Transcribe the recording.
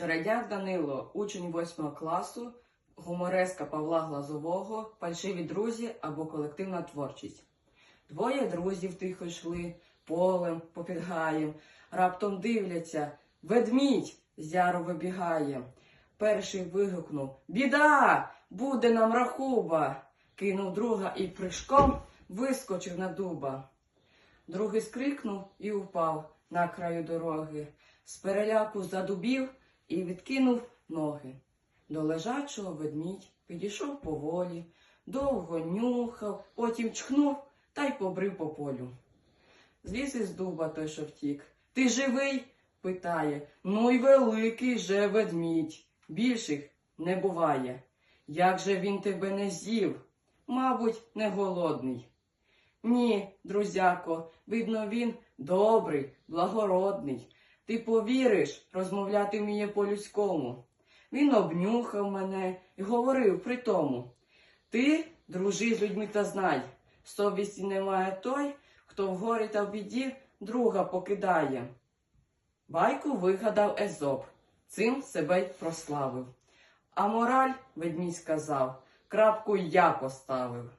Чередяк Данило, учень 8 класу, гумореска Павла Глазового, фальшиві друзі або колективна творчість. Двоє друзів тихо йшли полем попід гаєм, раптом дивляться, ведмідь з вибігає. Перший вигукнув Біда! Буде нам рахуба! Кинув друга і прыжком вискочив на дуба. Другий скрикнув і упав на краю дороги. З переляку задубів і відкинув ноги. До лежачого ведмідь підійшов поволі, довго нюхав, потім чхнув та й побрив по полю. Зліз із дуба той, що втік. Ти живий? питає. Ну й великий же ведмідь. Більших не буває. Як же він тебе не з'їв? Мабуть, не голодний. Ні, друзяко, видно, він добрий, благородний. Ти повіриш, розмовляти вміє по-людському. Він обнюхав мене і говорив при тому. Ти, дружи з людьми та знай, совісті немає той, хто в горі та в біді друга покидає. Байку вигадав Езоп, цим себе й прославив. А мораль, ведмідь сказав, крапку я поставив.